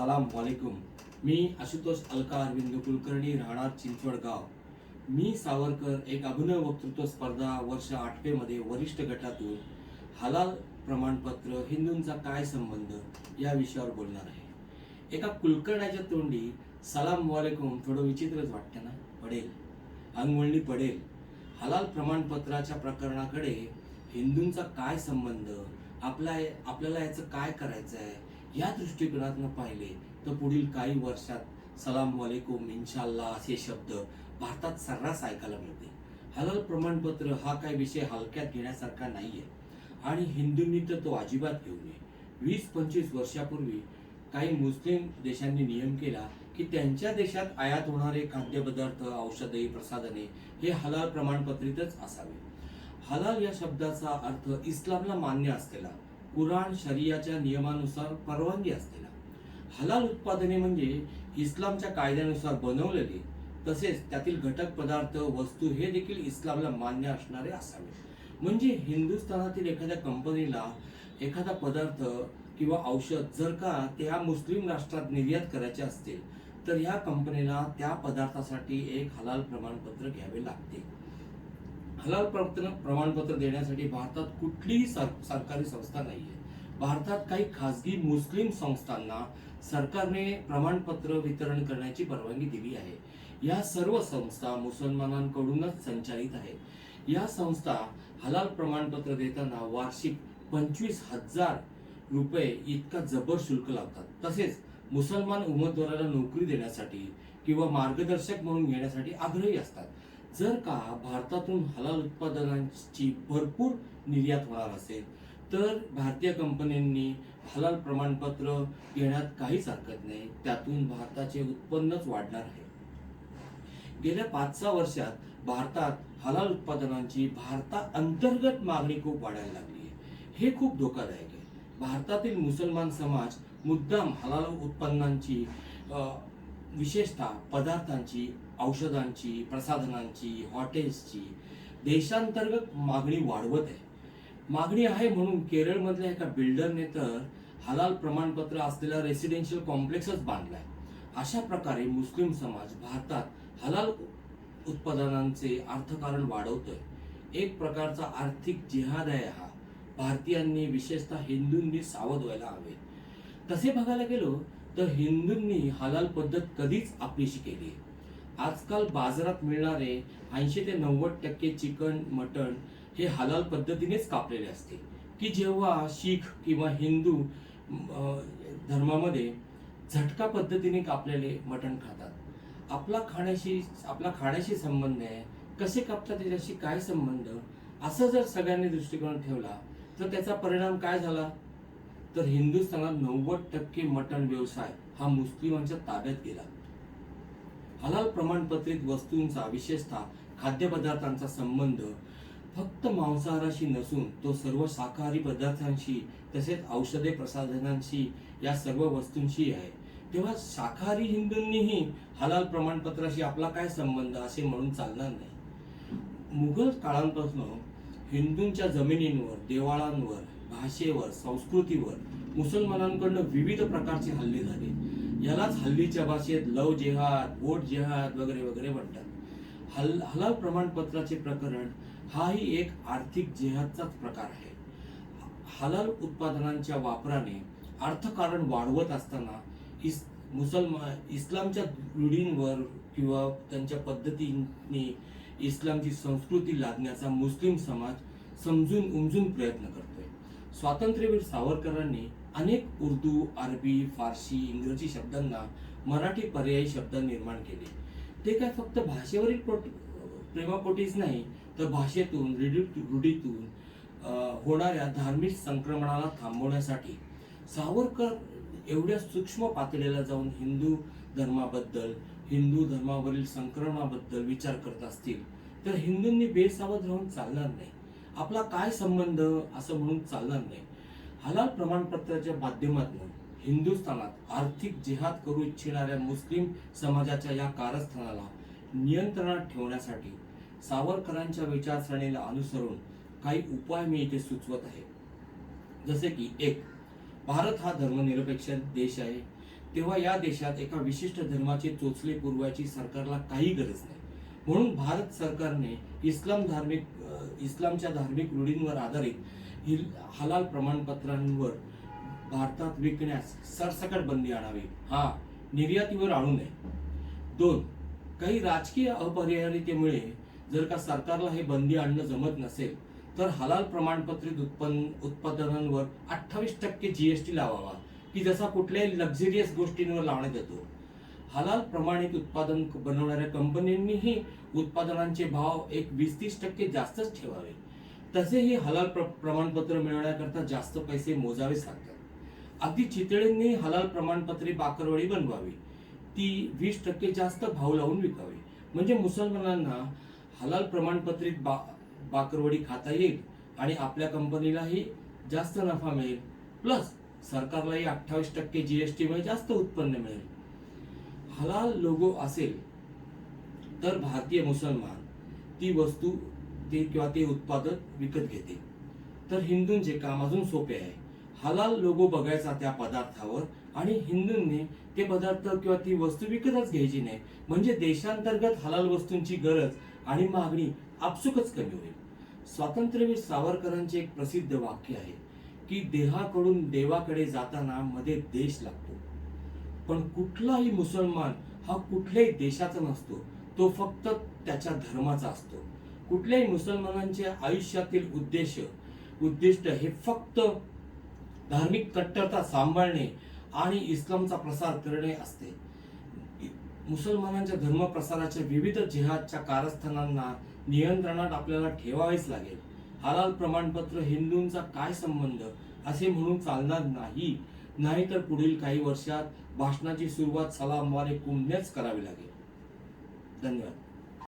सलाम वालेकुम मी आशुतोष अलका अरविंद कुलकर्णी राहणार चिंचवड गाव. मी सावरकर एक अभिनव वक्तृत्व स्पर्धा वर्ष आठवेमध्ये वरिष्ठ गटातून हलाल प्रमाणपत्र हिंदूंचा काय संबंध या विषयावर बोलणार आहे. एका कुलकर्ण्याच्या तोंडी सलाम वालेकुम थोडं विचित्रच वाटतं ना? पडेल. अंगवळणी पडेल. हलाल प्रमाणपत्राच्या प्रकरणाकडे हिंदूंचा काय संबंध? आपला आपल्याला याचं काय करायचं आहे या दृष्टिकोनातनं पाहिले तर पुढील काही वर्षात सलाम वालेकुम इन्शाल्ला असे शब्द भारतात सर्रास ऐकायला मिळते. हलाल प्रमाणपत्र हा काही विषय हलक्यात घेण्यासारखा नाहीये. आणि हिंदूंनी तर तो अजिबात घेऊ नये. वीस पंचवीस वर्षापूर्वी काही मुस्लिम देशांनी नियम केला की त्यांच्या देशात आयात होणारे खाद्यपदार्थ औषधे प्रसाधने हे हलाल प्रमाणपत्रितच असावे. हलाल या शब्दाचा अर्थ इस्लामला मान्य असलेला. कुराण शरियाच्या नियमानुसार परवानगी असलेला हलाल उत्पादने म्हणजे इस्लामच्या कायद्यानुसार बनवलेले तसेच त्यातील घटक पदार्थ वस्तू हे देखील इस्लामला मान्य असणारे असावे. म्हणजे हिंदुस्थानातील एखाद्या कंपनीला एखादा पदार्थ किंवा औषध जर का त्या मुस्लिम राष्ट्रात निर्यात करायचे असतील तर ह्या कंपनीला त्या पदार्थासाठी एक हलाल प्रमाणपत्र घ्यावे लागते. हलाल प्रमाणपत्र देण्यासाठी भारतात कुठलीही सरकारी संस्था नाहीये. भारतात काही खासगी मुस्लिम संस्थांना सरकारने प्रमाणपत्र वितरण करण्याची परवानगी दिली आहे. या सर्व संस्था मुसलमानांकडूनच संचालित आहेत. या संस्था हलाल प्रमाणपत्र देताना वार्षिक पंचवीस हजार रुपये इतका जबर शुल्क लावतात. तसेच मुसलमान उमेदवाराला नोकरी देण्यासाठी किंवा मार्गदर्शक म्हणून घेण्यासाठी आग्रही असतात. जर का भारतातून हलाल उत्पादनांची भरपूर निर्यात होणार असेल तर भारतीय कंपन्यांनी हलाल प्रमाणपत्र घेण्यात काहीच हरकत नाही. त्यातून भारताचे उत्पन्नच वाढणार आहे. गेल्या पाच सहा वर्षात भारतात हलाल उत्पादनांची भारता अंतर्गत मागणी खूप वाढायला लागली आहे. हे खूप धोकादायक आहे. भारतातील मुसलमान समाज मुद्दाम हलाल उत्पन्नांची विशेषतः पदार्थांची औषधांची प्रसाधनांची हॉटेल्सची. देशांतर्गत मागणी वाढवत आहे. मागणी आहे म्हणून केरळमधल्या एका बिल्डरने तर हलाल प्रमाणपत्र असलेला रेसिडेन्शियल कॉम्प्लेक्सच बांधलाय. अशा प्रकारे मुस्लिम समाज भारतात हलाल उत्पादनांचे अर्थकारण वाढवतोय. एक प्रकारचा आर्थिक जिहाद आहे हा. भारतीयांनी विशेषतः हिंदूंनी सावध व्हायला हवे. तसे बघायला गेलो तर हिंदूंनी हलाल पद्धत कधीच आपलीशी केली. आहे आजकाल बाजारात मिळणारे ऐंशी ते नव्वद टक्के चिकन मटण हे हलाल पद्धतीनेच कापलेले असते. की जेव्हा शीख किंवा हिंदू धर्मामध्ये झटका पद्धतीने कापलेले मटण खातात. आपला खाण्याशी आपला खाण्याशी संबंध आहे. कसे कापतात त्याच्याशी काय संबंध? असं जर सगळ्यांनी दृष्टिकोन ठेवला तर त्याचा परिणाम काय झाला? तर हिंदुस्थानात नव्वद टक्के मटण व्यवसाय हा मुस्लिमांच्या ताब्यात गेला. हलाल प्रमाणपत्रित वस्तूंचा विशेषतः खाद्यपदार्थांचा संबंध फक्त मांसाहाराशी नसून तो सर्व शाकाहारी पदार्थांशी तसेच औषधे प्रसाधनांशी या सर्व वस्तूंशी आहे. तेव्हा शाकाहारी हिंदूंनीही हलाल प्रमाणपत्राशी आपला काय संबंध असे म्हणून चालणार नाही. मुघल काळांपासून हिंदूंच्या जमिनींवर देवाळांवर भाषेवर संस्कृतीवर मुसलमानांकडनं विविध प्रकारचे हल्ले झाले. यालाच हल्लीच्या भाषेत लव जेहाद वोट जेहाद वगैरे वगैरे म्हणतात. हल हलाल प्रमाणपत्राचे प्रकरण हाही एक आर्थिक जेहादचाच प्रकार आहे. हलाल उत्पादनांच्या वापराने अर्थकारण वाढवत असताना इस मुसलमान इस्लामच्या रूढींवर किंवा त्यांच्या पद्धतींनी इस्लामची संस्कृती लादण्याचा मुस्लिम समाज समजून उमजून प्रयत्न करतो. स्वातंत्र्यवीर सावरकरांनी अनेक उर्दू अरबी फारसी इंग्रजी शब्दांना मराठी पर्यायी शब्द निर्माण केले. ते काय फक्त भाषेवरील प्रोट- प्रेमापोटीच नाही तर भाषेतून रूढीतून होणाऱ्या धार्मिक संक्रमणाला थांबवण्यासाठी सावरकर एवढ्या सूक्ष्म पातळीला जाऊन हिंदू धर्माबद्दल हिंदू धर्मावरील संक्रमणाबद्दल विचार करत असतील तर हिंदूंनी बेसावध राहून चालणार नाही. आपला काय संबंध असं म्हणून चालणार नाही. हलाल प्रमाणपत्राच्या माध्यमातून हिंदुस्थानात आर्थिक जिहाद करू इच्छिणाऱ्या मुस्लिम समाजाच्या या कारस्थानाला नियंत्रणात ठेवण्यासाठी सावरकरांच्या विचारसरणीला अनुसरून काही उपाय मी इथे सुचवत आहे. जसे की एक भारत हा धर्मनिरपेक्ष देश आहे. तेव्हा या देशात एका विशिष्ट धर्माची चोचले पुरवायची सरकारला काही गरज नाही. म्हणून भारत सरकारने इस्लाम धार्मिक इस्लामच्या धार्मिक रूढींवर आधारित हिल हलाल प्रमाणपत्रांवर भारतात विकण्यास सरसकट बंदी आणावी. हा निर्यातीवर आणू नये. दोन काही राजकीय अपरिहार्यतेमुळे जर का सरकारला हे बंदी आणणं जमत नसेल तर हलाल प्रमाणपत्रित उत्पन्न उत्पादनांवर अठ्ठावीस टक्के जीएसटी लावावा की जसा कुठल्याही लक्झरियस गोष्टींवर लावण्यात येतो. हलाल प्रमाणित उत्पादन बनवणाऱ्या कंपन्यांनीही उत्पादनांचे भाव एक वीस तीस टक्के जास्तच ठेवावे. तसेही हलाल प्र प्रमाणपत्र मिळवण्याकरता जास्त पैसे मोजावेच लागतात अगदी चितळेंनी हलाल प्रमाणपत्रे बाकरवडी बनवावी. ती वीस टक्के जास्त भाव लावून विकावी. म्हणजे मुसलमानांना हलाल प्रमाणपत्रित बा बाकरवडी खाता येईल आणि आपल्या कंपनीलाही जास्त नफा मिळेल. प्लस सरकारलाही अठ्ठावीस टक्के जी एस टीमुळे जास्त उत्पन्न मिळेल. हलाल लोगो असेल तर भारतीय मुसलमान ती वस्तू ते किंवा ते उत्पादन विकत घेते. तर हिंदूंचे काम अजून सोपे आहे. हलाल लोगो बघायचा त्या पदार्थावर आणि हिंदूंनी ते पदार्थ किंवा ती वस्तू विकतच घ्यायची नाही. म्हणजे देशांतर्गत हलाल वस्तूंची गरज आणि मागणी आपसुकच कमी होईल. स्वातंत्र्यवीर सावरकरांचे एक प्रसिद्ध वाक्य आहे की देहाकडून देवाकडे जाताना मध्ये देश लागतो. पण कुठलाही मुसलमान हा कुठल्याही देशाचा नसतो. तो फक्त त्याच्या धर्माचा असतो. कुठल्याही मुसलमानांच्या आयुष्यातील उद्देश उद्दिष्ट हे फक्त धार्मिक कट्टरता सांभाळणे आणि इस्लामचा प्रसार करणे असते. मुसलमानांच्या धर्मप्रसाराच्या विविध जिहादच्या कारस्थानांना नियंत्रणात आपल्याला ठेवावेच लागेल. हलाल प्रमाणपत्र हिंदूंचा काय संबंध? असे म्हणून चालणार नाही. नाहीतर पुढील काही वर्षात भाषणाची सुरुवात सलामवारे कुंभनेच करावी लागेल. धन्यवाद.